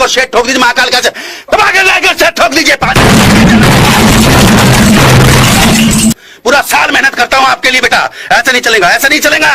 को शेट ठोक दीजिए, महाकाल का दबाकर लाकर सेट ठोक दीजिए पूरा साल मेहनत करता हूँ आपके लिए, बेटा। ऐसा नहीं चलेगा, ऐसा नहीं चलेगा।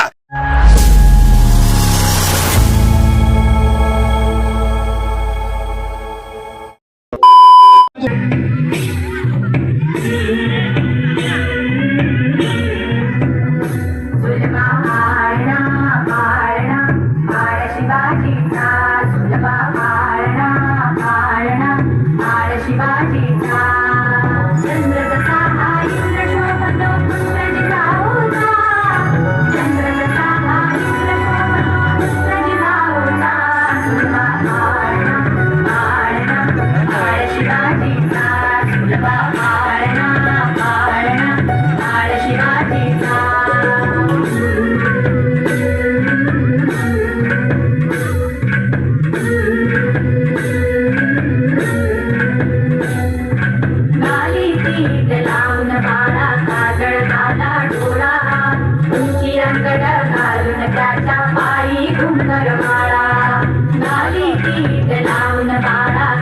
घालून काळा काजळ काला डोळा. तुमची रंगड घालून त्याच्या पायी घुंगर माळा नाली गीत लावून काळा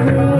Everyone.